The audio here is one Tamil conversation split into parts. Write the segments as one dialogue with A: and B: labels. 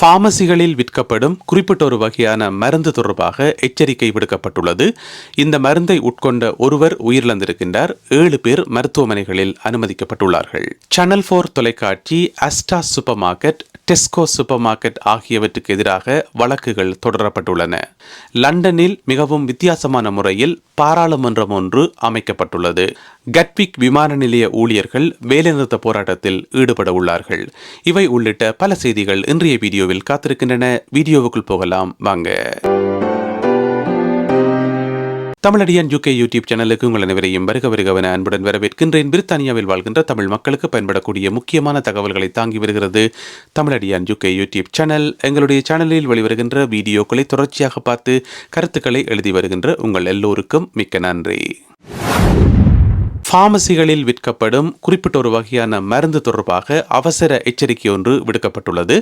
A: பார்மசிகளில் விற்கப்படும் குறிப்பிட்ட ஒரு வகையான மருந்து தொடர்பாக எச்சரிக்கை விடுக்கப்பட்டுள்ளது. இந்த மருந்தை உட்கொண்ட ஒருவர் உயிரிழந்திருக்கின்றார். ஏழு பேர் மருத்துவமனைகளில் அனுமதிக்கப்பட்டுள்ளார்கள். சேனல் போர் தொலைக்காட்சி Asda super market Tesco super market ஆகியவற்றுக்கு எதிராக வழக்குகள் தொடரப்பட்டுள்ளன. லண்டனில் மிகவும் வித்தியாசமான முறையில் பாராளுமன்றம் ஒன்று அமைக்கப்பட்டுள்ளது. கட்விக் விமான நிலைய ஊழியர்கள் வேலைநிறுத்த போராட்டத்தில் ஈடுபட உள்ளார்கள். இவை உள்ளிட்ட பல செய்திகள் இன்றைய வீடியோவில் காத்திருக்கின்றன. வீடியோவுக்குள் போகலாம். வாங்க. தமிழடியான் யூகே யூடியூப் சேனலுக்கு உங்கள் அனைவரையும் வருக வருகவன அன்புடன் வரவேற்கின்றேன். பிரித்தானியாவில் வாழ்கின்ற தமிழ் மக்களுக்கு பயன்படக்கூடிய முக்கியமான தகவல்களை தாங்கி வருகிறது தமிழடியான் யூகே யூடியூப் சேனல். எங்களுடைய சேனலில் வெளிவருகின்ற வீடியோக்களை தொடர்ச்சியாக பார்த்து கருத்துக்களை எழுதி வருகின்ற உங்கள் எல்லோருக்கும் மிக்க நன்றி. ஃபார்மசிகளில் விற்கப்படும் குறிப்பிட்ட ஒரு வகையான மருந்து தொடர்பாக அவசர எச்சரிக்கை ஒன்று விடுக்கப்பட்டுள்ளது.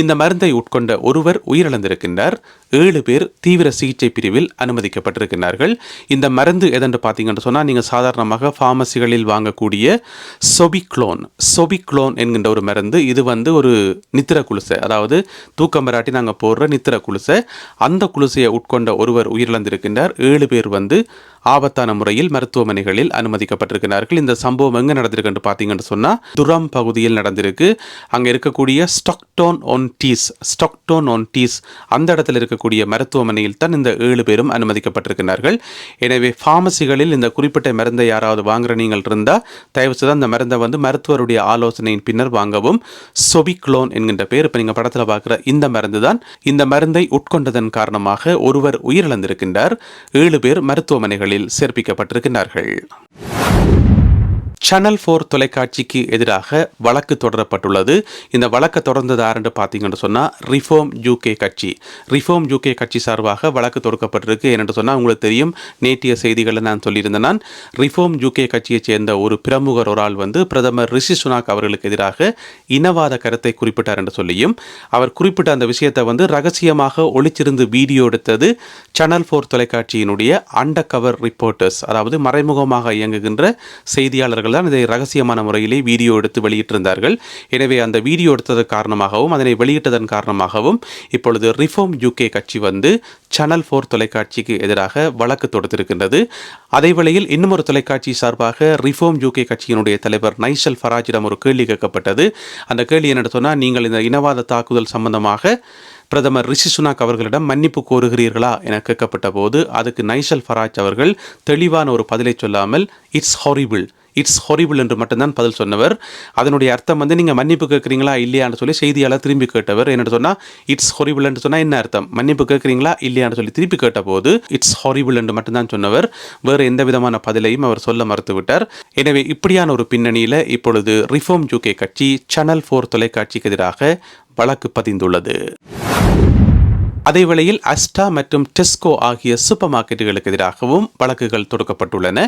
A: இந்த மருந்தை உட்கொண்ட ஒருவர் உயிரிழந்திருக்கின்றார். ஏழு பேர் தீவிர சிகிச்சை பிரிவில் அனுமதிக்கப்பட்டிருக்கிறார்கள் இந்த மருந்து எதென்று பார்த்தீங்கன்னு சொன்னால் நீங்கள் சாதாரணமாக ஃபார்மசிகளில் வாங்கக்கூடிய சொபிக்ளோன் சொபிக்ளோன் என்கின்ற ஒரு மருந்து. இது வந்து ஒரு நித்திர குலுசை அதாவது தூக்கம்பராட்டி நாங்கள் போடுற நித்திர குலுசை அந்த குலுசையை உட்கொண்ட ஒருவர் உயிரிழந்திருக்கின்றார். ஏழு பேர் வந்து ஆபத்தான முறையில் மருத்துவமனைகளில் பாதிக்கப்பட்டிருக்கிறார்கள் இந்த சம்பவம் எங்கே நடந்திருக்குன்னு பார்த்தீங்கன்னு சொன்னால் துரம் பகுதியில் நடந்திருக்கு. அங்கே இருக்கக்கூடிய Stockton on Tees Stockton on Tees அந்த இடத்துல இருக்கக்கூடிய மருத்துவமனையில் தான் இந்த ஏழு பேரும் அனுமதிக்கப்பட்டிருக்கிறார்கள். எனவே ஃபார்மசிகளில் இந்த குறிப்பிட்ட மருந்தை யாராவது வாங்குற நீங்கள் இருந்தால் தயவு செய்து அந்த மருந்தை வந்து மருத்துவருடைய ஆலோசனையின் பின்னர் வாங்கவும். சொபிக்ளோன் என்கின்ற பேர் இப்போ நீங்கள் படத்தில் பார்க்குற இந்த மருந்து தான் இந்த மருந்தை உட்கொண்டதன் காரணமாக ஒருவர் உயிரிழந்திருக்கின்றார். ஏழு பேர் மருத்துவமனைகளில் சேர்ப்பிக்கப்பட்டிருக்கிறார்கள். Thank you. சேனல் ஃபோர் தொலைக்காட்சிக்கு எதிராக வழக்கு தொடரப்பட்டுள்ளது. இந்த வழக்கை தொடர்ந்தது யாருன்னு பார்த்தீங்கன்னு சொன்னால் ரிஃபார்ம் யூகே கட்சி. ரிஃபார்ம் யூகே கட்சி சார்பாக வழக்கு தொடுக்கப்பட்டிருக்கு என்னென்று சொன்னால் உங்களுக்கு தெரியும். நேற்றைய செய்திகளை நான் சொல்லியிருந்தேன் நான். ரிஃபார்ம் யூகே கட்சியைச் சேர்ந்த ஒரு பிரமுகர் ஒரு ஆள் வந்து பிரதமர் ரிஷி சுனாக் அவர்களுக்கு எதிராக இனவாத கருத்தை குறிப்பிட்டார் என்று சொல்லியும் அவர் குறிப்பிட்ட அந்த விஷயத்தை வந்து ரகசியமாக ஒளிச்சிருந்து வீடியோ எடுத்தது சேனல் ஃபோர் தொலைக்காட்சியினுடைய அண்டர் கவர் ரிப்போர்ட்டர்ஸ் அதாவது மறைமுகமாக இயங்குகின்ற செய்தியாளர்கள் தான் இதை ரகசியமான முறையிலே வீடியோ எடுத்து வெளியிட்டிருந்தார்கள். எனவே அந்த வீடியோ எடுத்ததன் காரணமாகவும் அதனை வெளியிட்டதன் காரணமாகவும் இப்பொழுது ரிஃபார்ம் யூகே கட்சி வந்து சேனல் ஃபோர் தொலைக்காட்சிக்கு எதிராக வழக்கு தொடுத்திருக்கின்றது. அதே வேளையில் இன்னும் ஒரு தொலைக்காட்சி சார்பாக ரிஃபார்ம் யூகே கட்சியினுடைய தலைவர் நைசல் ஃபராஜிடம் ஒரு கேள்வி கேட்கப்பட்டது. அந்த கேள்வி என்ன சொன்னால் நீங்கள் இந்த இனவாத தாக்குதல் சம்பந்தமாக பிரதமர் ரிஷி சுனாக் அவர்களிடம் மன்னிப்பு கோருகிறீர்களா என கேட்கப்பட்ட போது அதுக்கு நைஷல் ஃபராஜ் அவர்கள் தெளிவான ஒரு பதிலை சொல்லாமல் இட்ஸ் ஹாரிபிள் இட்ஸ் ஹொரிபிள் என்று மட்டும்தான் பதில் சொன்னவர். அதனுடைய அர்த்தம் வந்து நீங்கள் மன்னிப்பு கேட்குறீங்களா இல்லையான்னு சொல்லி செய்தியாளர் திரும்பி கேட்டவர். என்ன சொன்னால் இட்ஸ் ஹொரிபிள் என்று சொன்னால் என்ன அர்த்தம்? மன்னிப்பு கேட்குறீங்களா இல்லையான்னு சொல்லி திருப்பி கேட்டபோது இட்ஸ் ஹொரிபிள் என்று மட்டும்தான் சொன்னவர். வேறு எந்த விதமான பதிலையும் அவர் சொல்ல மறுத்துவிட்டார். எனவே இப்படியான ஒரு பின்னணியில் இப்பொழுது ரிஃபார்ம் யூகே கட்சி சேனல் ஃபோர் தொலைக்காட்சிக்கு எதிராக வழக்கு பதிந்துள்ளது. அதே வேளையில் அஸ்டா மற்றும் டெஸ்கோ ஆகிய சூப்பர் மார்க்கெட்டுகளுக்கு எதிராகவும் வழக்குகள் தொடுக்கப்பட்டுள்ளன.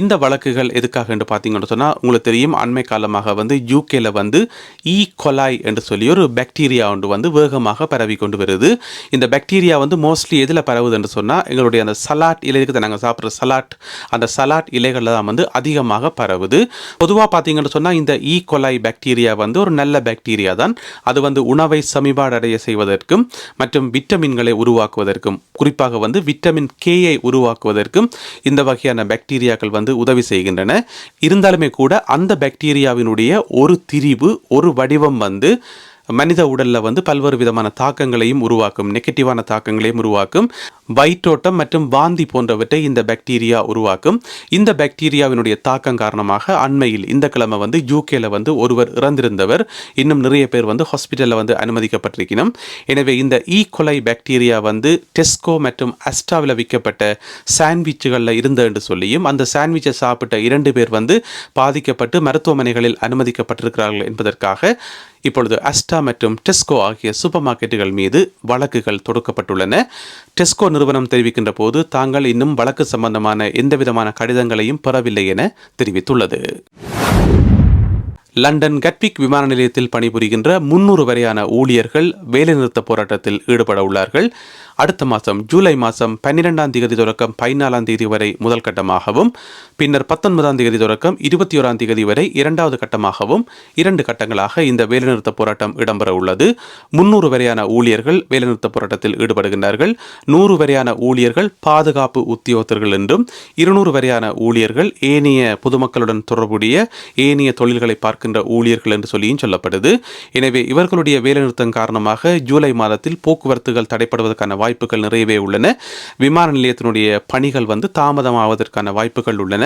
A: இந்த வழக்குகள் எதுக்காக என்று பார்த்தீங்கன்னு சொன்னால் உங்களுக்கு தெரியும் அண்மை காலமாக வந்து யூகேல வந்து e. ஈ கொலாய் என்று சொல்லி ஒரு பாக்டீரியா ஒன்று வந்து வேகமாக பரவி கொண்டு வருது. இந்த பாக்டீரியா வந்து மோஸ்ட்லி எதில் பரவுது என்று சொன்னால் எங்களுடைய அந்த சலாட் இலை இருக்குது நாங்கள் சாப்பிட்ற சலாட் அந்த சலாட் இலைகளில் தான் வந்து அதிகமாக பரவுது. பொதுவாக பார்த்தீங்கன்னு சொன்னால் இந்த ஈ கொலாய் பாக்டீரியா வந்து ஒரு நல்ல பாக்டீரியா தான். அது வந்து உணவை சமிபாடடைய செய்வதற்கும் மற்றும் விட்டமின் வைட்டமின்களை உருவாக்குவதற்கும் குறிப்பாக வந்து விட்டமின் கேயை உருவாக்குவதற்கும் இந்த வகையான பாக்டீரியாக்கள் வந்து உதவி செய்கின்றன. இருந்தாலுமே கூட அந்த பாக்டீரியாவினுடைய ஒரு திரிவு ஒரு வடிவம் வந்து மனித உடலில் வந்து பல்வேறு விதமான தாக்கங்களையும் உருவாக்கும் நெகட்டிவான தாக்கங்களையும் உருவாக்கும். வயிற்றோட்டம் மற்றும் வாந்தி போன்றவற்றை இந்த பாக்டீரியா உருவாக்கும். இந்த பாக்டீரியாவினுடைய தாக்கம் காரணமாக அண்மையில் இந்த கிழமை வந்து யூகேல வந்து ஒருவர் இறந்திருந்தவர். இன்னும் நிறைய பேர் வந்து ஹாஸ்பிட்டலில் வந்து அனுமதிக்கப்பட்டிருக்கணும் எனவே இந்த ஈ கொலை பாக்டீரியா வந்து டெஸ்கோ மற்றும் அஸ்டாவில் விற்கப்பட்ட சாண்ட்விச்சுகளில் இருந்த என்று சொல்லியும் அந்த சாண்ட்விச்சை சாப்பிட்ட இரண்டு பேர் வந்து பாதிக்கப்பட்டு மருத்துவமனைகளில் அனுமதிக்கப்பட்டிருக்கிறார்கள் என்பதற்காக இப்பொழுது அஸ்டா மற்றும் டெஸ்கோ ஆகிய சூப்பர் மார்க்கெட்டுகள் மீது வழக்குகள் தொடுக்கப்பட்டுள்ளன. டெஸ்கோ நிறுவனம் தெரிவிக்கின்ற போது தாங்கள் இன்னும் வழக்கு சம்பந்தமான எந்தவிதமான கடிதங்களையும் பெறவில்லை என தெரிவித்துள்ளது. லண்டன் கட்விக் விமான நிலையத்தில் பணிபுரிகின்ற முன்னூறு வரையான ஊழியர்கள் வேலைநிறுத்த போராட்டத்தில் ஈடுபட உள்ளார்கள். அடுத்த மாதம் ஜூலை மாதம் பன்னிரெண்டாம் தேதி தொடக்கம் பதினாலாம் தேதி வரை முதல் கட்டமாகவும் பின்னர் பத்தொன்பதாம் தேதி தொடக்கம் இருபத்தி ஓராம் தேதி வரை இரண்டாவது கட்டமாகவும் இரண்டு கட்டங்களாக இந்த வேலைநிறுத்த போராட்டம் இடம்பெற உள்ளது. முன்னூறு வரையான ஊழியர்கள் வேலைநிறுத்த போராட்டத்தில் ஈடுபடுகின்றார்கள். நூறு வரையான ஊழியர்கள் பாதுகாப்பு உத்தியோகத்தர்கள் என்றும் இருநூறு வரையான ஊழியர்கள் ஏனைய பொதுமக்களுடன் தொடர்புடைய ஏனைய தொழில்களை பார்க்கின்ற ஊழியர்கள் என்று சொல்லியும் சொல்லப்படுது. எனவே இவர்களுடைய வேலைநிறுத்தம் காரணமாக ஜூலை மாதத்தில் போக்குவரத்துகள் தடைப்படுவதற்கான வாய்ப்புகள் நிறையவே உள்ளன. விமான நிலையத்தினுடைய பணிகள் வந்து தாமதமாவதற்கான வாய்ப்புகள் உள்ளன.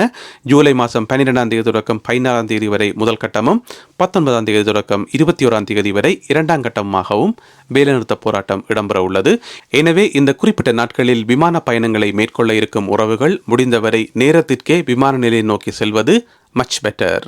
A: ஜூலை மாதம் பன்னிரெண்டாம் தேதி தொடக்கம் பதினாறாம் தேதி வரை முதல் கட்டமும் பத்தொன்பதாம் தேதி தொடக்கம் இருபத்தி ஓராம் தேதி வரை இரண்டாம் கட்டமாகவும் வேலைநிறுத்த போராட்டம் இடம்பெற உள்ளது. எனவே இந்த குறிப்பிட்ட நாட்களில் விமான பயணங்களை மேற்கொள்ள இருக்கும் உறவுகள் முடிந்தவரை நேரத்திற்கே விமான நிலையம் நோக்கி செல்வது மச் பெட்டர்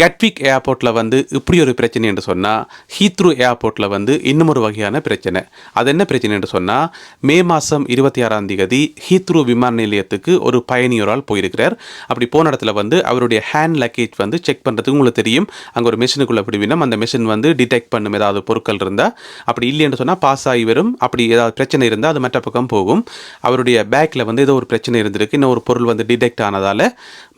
A: கட்விக் ஏர்போர்ட்டில் வந்து இப்படி ஒரு பிரச்சனை என்று சொன்னால் ஹீத்ரூ ஏர்போர்ட்டில் வந்து இன்னும் ஒரு வகையான பிரச்சனை. அது என்ன பிரச்சனை என்று சொன்னால் மே மாதம் இருபத்தி ஆறாம் தேதி ஹீத்ரூ விமான நிலையத்துக்கு ஒரு பயணியோரால் போயிருக்கிறார். அப்படி போன இடத்துல வந்து அவருடைய ஹேண்ட் லக்கேஜ் வந்து செக் பண்ணுறதுக்கு உங்களுக்கு தெரியும். அங்கே ஒரு மிஷினுக்குள்ளே விடுவினோம் அந்த மிஷின் வந்து டிடெக்ட் பண்ணும் ஏதாவது பொருட்கள் இருந்தால் அப்படி இல்லைன்னு சொன்னால் பாஸ் ஆகி வரும். அப்படி ஏதாவது பிரச்சனை இருந்தால் அது மற்ற பக்கம் போகும். அவருடைய பேக்கில் வந்து ஏதோ ஒரு பிரச்சனை இருந்திருக்கு. இன்னும் ஒரு பொருள் வந்து டிடெக்ட் ஆனதால்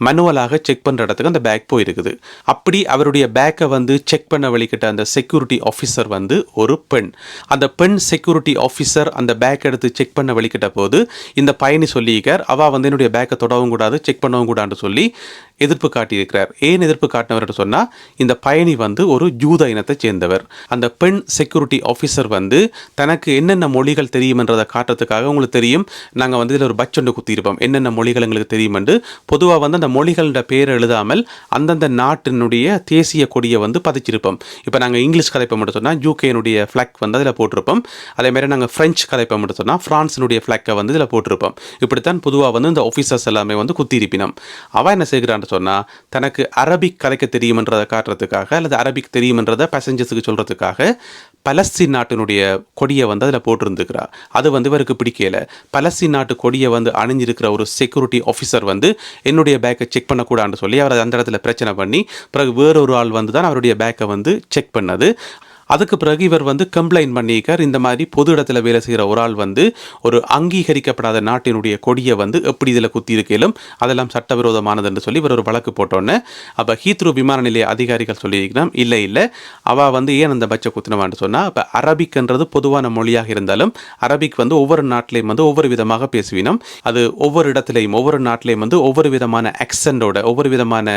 A: மனுவலாக செக் பண்ணுற இடத்துக்கு அந்த பேக் போயிருக்குது. அப்படி அவருடைய பேக்கை வந்து செக் பண்ண வழிகிட்ட அந்த செக்யூரிட்டி ஆஃபீஸர் வந்து ஒரு பெண். அந்த பெண் செக்யூரிட்டி ஆஃபீஸர் அந்த பேக் எடுத்து செக் பண்ண வழிகிட்ட போது இந்த பயணி சொல்லியிருக்கார் அவ வந்து என்னுடைய பேக்கை தொடவும் கூடாது செக் பண்ணவும் கூடாதுன்னு சொல்லி எதிர்ப்பு காட்டியிருக்கிறார். ஏன் எதிர்ப்பு காட்டினவர் சொன்னால் இந்த பயணி வந்து ஒரு ஜூத இனத்தை சேர்ந்தவர். அந்த பெண் செக்யூரிட்டி ஆஃபீஸர் வந்து தனக்கு என்னென்ன மொழிகள் தெரியுமென்றதை காட்டுறதுக்காக உங்களுக்கு தெரியும். நாங்கள் வந்து இதில் ஒரு பச்சொண்டு குத்திருப்போம் என்னென்ன மொழிகள் எங்களுக்கு தெரியுமென்று. பொதுவாக வந்து அந்த மொழிகளோட பேர் எழுதாமல் அந்தந்த நாட்டு நாட்டினுடைய தேசிய கொடியை வந்து பதிச்சிருப்போம். இப்போ நாங்கள் இங்கிலீஷ் கலைப்பை மட்டும் சொன்னால் யூகேனுடைய ஃப்ளாக் வந்து அதில் போட்டிருப்போம். அதே மாதிரி நாங்கள் ஃப்ரெஞ்சு கலைப்பை மட்டும் சொன்னால் ஃப்ரான்ஸினுடைய ஃப்ளாக்கை வந்து இதில் போட்டிருப்போம். இப்படித்தான் பொதுவாக வந்து இந்த ஆஃபீஸர்ஸ் எல்லாமே வந்து குத்திருப்பினோம் அவன் என்ன செய்கிறான்னு சொன்னால் தனக்கு அரபிக் கலைக்க தெரியுமென்றதை காட்டுறதுக்காக அல்லது அரபிக் தெரியுமென்றதை பேசஞ்சர்ஸுக்கு சொல்கிறதுக்காக பலஸ்தீன் நாட்டினுடைய கொடியை வந்து அதில் போட்டிருந்துக்கிறார் அது வந்து இவருக்கு பிடிக்கல. பலஸ்தீன் நாட்டு கொடியை வந்து அணிஞ்சிருக்கிற ஒரு செக்யூரிட்டி ஆஃபீஸர் வந்து என்னுடைய பேக்கை செக் பண்ணக்கூடாதுன்னு சொல்லி அவர் அந்த இடத்துல பிரச்சனை பண்ணி பிறகு வேறொரு ஆள் வந்து தான் அவருடைய பேக்கை வந்து செக் பண்ணது. அதுக்கு பிறகு இவர் வந்து கம்ப்ளைண்ட் பண்ணியிருக்கார். இந்த மாதிரி பொது இடத்துல வேலை செய்கிற ஒரு ஆள் வந்து ஒரு அங்கீகரிக்கப்படாத நாட்டினுடைய கொடியை வந்து எப்படி இதில் குத்தி இருக்கையிலும் அதெல்லாம் சட்டவிரோதமானது என்று சொல்லி இவர் ஒரு வழக்கு போட்டோன்னே அப்போ ஹீத்ரூ விமான நிலைய அதிகாரிகள் சொல்லியிருக்கலாம் இல்லை இல்லை அவள் வந்து ஏன் அந்த பச்சை குத்தினவான்னு சொன்னால் இப்போ அரபிக்ன்றது பொதுவான மொழியாக இருந்தாலும் அரபிக் வந்து ஒவ்வொரு நாட்டிலையும் வந்து ஒவ்வொரு விதமாக பேசுவினோம் அது ஒவ்வொரு இடத்துலையும் ஒவ்வொரு நாட்டிலையும் வந்து ஒவ்வொரு விதமான ஆக்சண்டோட ஒவ்வொரு விதமான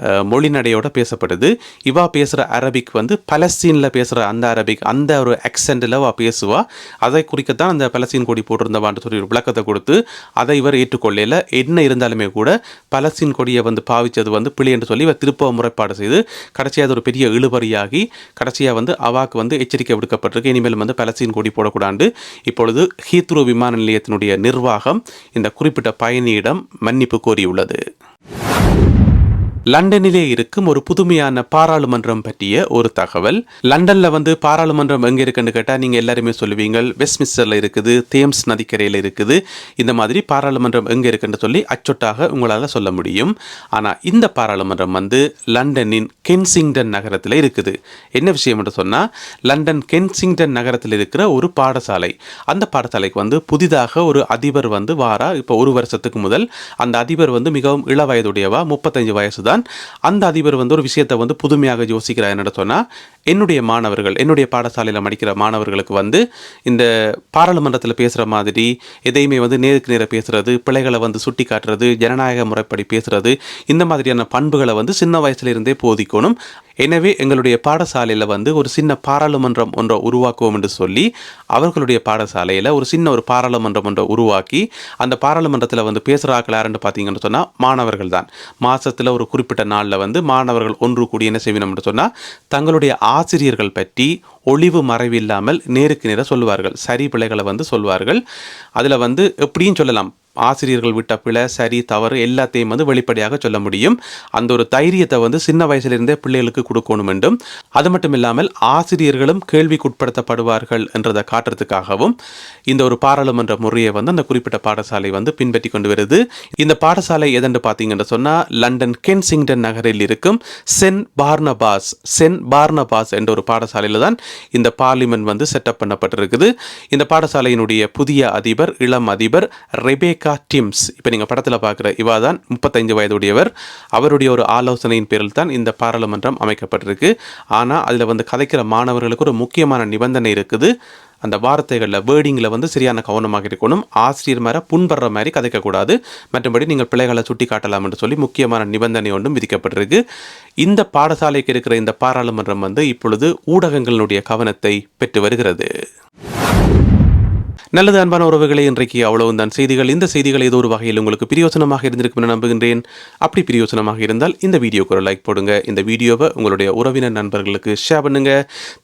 A: அஹ், மொழிநடையோட பேசப்படுது. இவா பேசுகிற அரபிக் வந்து பலஸ்தீனில் பேசுகிற அந்த அரபிக் அந்த ஒரு ஆக்சென்டில் அவள் பேசுவா. அதை குறிக்கத்தான் அந்த பலஸ்தீன் கொடி போட்டிருந்தவான்னு சொல்லி ஒரு விளக்கத்தை கொடுத்து அதை இவர் ஏற்றுக்கொள்ளையில் என்ன இருந்தாலுமே கூட பலஸ்தீன் கொடியை வந்து பாவித்தது வந்து பிழை என்று சொல்லி இவர் திருப்ப முறைப்பாடு செய்து கடைசியாக அது ஒரு பெரிய இழுபறியாகி கடைசியாக வந்து அவாக்கு வந்து எச்சரிக்கை விடுக்கப்பட்டிருக்கு. இனிமேல் வந்து பலஸ்தீன் கொடி போடக்கூடாது இப்பொழுது ஹீத்ரோ விமான நிலையத்தினுடைய நிர்வாகம் இந்த குறிப்பிட்ட பயணியிடம் மன்னிப்பு கோரியுள்ளது. லண்டனிலே இருக்கும் ஒரு புதுமையான பாராளுமன்றம் பற்றிய ஒரு தகவல். லண்டன்ல வந்து பாராளுமன்றம் எங்க இருக்குன்னு கேட்டா நீங்க எல்லாருமே சொல்லுவீங்க வெஸ்ட்மிஸ்டர்ல இருக்குது தேம்ஸ் நதிக்கரையில் இருக்குது. இந்த மாதிரி பாராளுமன்றம் எங்க இருக்குன்னு சொல்லி அச்சொட்டாக உங்களால சொல்ல முடியும். ஆனா இந்த பாராளுமன்றம் வந்து லண்டனின் கென்சிங்டன் நகரத்தில் இருக்குது. என்ன விஷயம் என்று சொன்னா லண்டன் கென்சிங்டன் நகரத்தில் இருக்கிற ஒரு பாடசாலை. அந்த பாடசாலைக்கு வந்து புதிதாக ஒரு அதிபர் வந்து வாரா இப்போ ஒரு வருஷத்துக்கு முதல் அந்த அதிபர் வந்து மிகவும் இள வயதுடையவா முப்பத்தஞ்சு வயசு தான் அந்த அதிபர் வந்து ஒரு விஷயத்தை வந்து புதுமையாக யோசிக்கிறார் என்ன சொன்னா என்னுடைய மாணவர்கள் என்னுடைய பாடசாலையில் படிக்கிற மாணவர்களுக்கு வந்து இந்த பாராளுமன்றத்தில் பேசுகிற மாதிரி எதையுமே வந்து நேருக்கு நேர பேசுறது பிள்ளைகளை வந்து சுட்டி காட்டுறது ஜனநாயக முறைப்படி பேசுறது இந்த மாதிரியான பண்புகளை வந்து சின்ன வயசுல இருந்தே போதிக்கணும். எனவே எங்களுடைய பாடசாலையில் வந்து ஒரு சின்ன பாராளுமன்றம் ஒன்றை உருவாக்குவோம் என்று சொல்லி அவர்களுடைய பாடசாலையில் ஒரு சின்ன ஒரு பாராளுமன்றம் ஒன்றை உருவாக்கி அந்த பாராளுமன்றத்தில் வந்து பேசுகிறாக்கள் யாருன்னு பார்த்தீங்கன்னு சொன்னால் மாணவர்கள் தான். மாதத்தில் ஒரு குறிப்பிட்ட நாளில் வந்து மாணவர்கள் ஒன்று கூடி என்ன செய்யணும்னு சொன்னால் தங்களுடைய ஆசிரியர்கள் பற்றி ஒளிவு மறைவில்லாமல் நேருக்கு நேராக சொல்லுவார்கள். சரி பிழைகளை வந்து சொல்வார்கள். அதில் வந்து எப்படியும் சொல்லலாம். ஆசிரியர்கள் விட்ட பிழை சரி தவறு எல்லாத்தையும் வந்து வெளிப்படையாக சொல்ல முடியும். அந்த ஒரு தைரியத்தை வந்து சின்ன வயசுலேருந்தே பிள்ளைகளுக்கு கொடுக்கணும் என்றும் அது மட்டும் இல்லாமல் ஆசிரியர்களும் கேள்விக்குட்படுத்தப்படுவார்கள் என்றதை காட்டுறதுக்காகவும் இந்த ஒரு பாராளுமன்ற முறையை வந்து அந்த குறிப்பிட்ட பாடசாலை வந்து பின்பற்றி கொண்டு வருது. இந்த பாடசாலை எதென்று பார்த்தீங்கன்னு சொன்னால் லண்டன் கென்சிங்டன் நகரில் இருக்கும் சென் பார்னபாஸ் சென் பார்னபாஸ் என்ற ஒரு பாடசாலையில் தான் இந்த பார்லிமெண்ட் வந்து செட்டப் பண்ணப்பட்டிருக்குது. இந்த பாடசாலையினுடைய புதிய அதிபர் இளம் அதிபர் ரெபேகா டிம்ஸ். இப்போ நீங்கள் படத்தில் பார்க்குற இவா தான் முப்பத்தைந்து வயதுடையவர். அவருடைய ஒரு ஆலோசனையின் பேரில் தான் இந்த பாராளுமன்றம் அமைக்கப்பட்டிருக்கு. ஆனால் அதில் வந்து கதைக்கிற மாணவர்களுக்கு ஒரு முக்கியமான நிபந்தனை இருக்குது. அந்த வார்த்தைகளில் வேர்டிங்கில் வந்து சரியான கவனமாக இருக்கணும். ஆசிரியர் மேலே புண்படுற மாதிரி கதைக்கக்கூடாது. மற்றபடி நீங்கள் பிள்ளைகளை சுட்டி காட்டலாம் என்று சொல்லி முக்கியமான நிபந்தனை ஒன்றும் விதிக்கப்பட்டிருக்கு. இந்த பாடசாலைக்கு இருக்கிற இந்த பாராளுமன்றம் வந்து இப்பொழுது ஊடகங்களினுடைய கவனத்தை பெற்று வருகிறது. நல்லது அன்பான உறவுகளை இன்றைக்கு அவ்வளவு தான் செய்திகள் இந்த செய்திகள் ஏதோ ஒரு வகையில் உங்களுக்கு பிரியோசனமாக இருந்திருக்கும் என நம்புகின்றேன். அப்படி பிரியோசனமாக இருந்தால் இந்த வீடியோக்கு ஒரு லைக் போடுங்க. இந்த வீடியோவை உங்களுடைய உறவினர் நண்பர்களுக்கு ஷேர் பண்ணுங்க.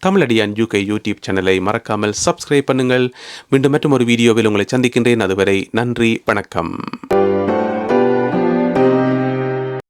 A: தமிழடியான் யூகே யூடியூப் சேனலை மறக்காமல் சப்ஸ்கிரைப் பண்ணுங்கள். மீண்டும் மற்றும் ஒரு வீடியோவில் உங்களை சந்திக்கின்றேன். அதுவரை நன்றி வணக்கம்.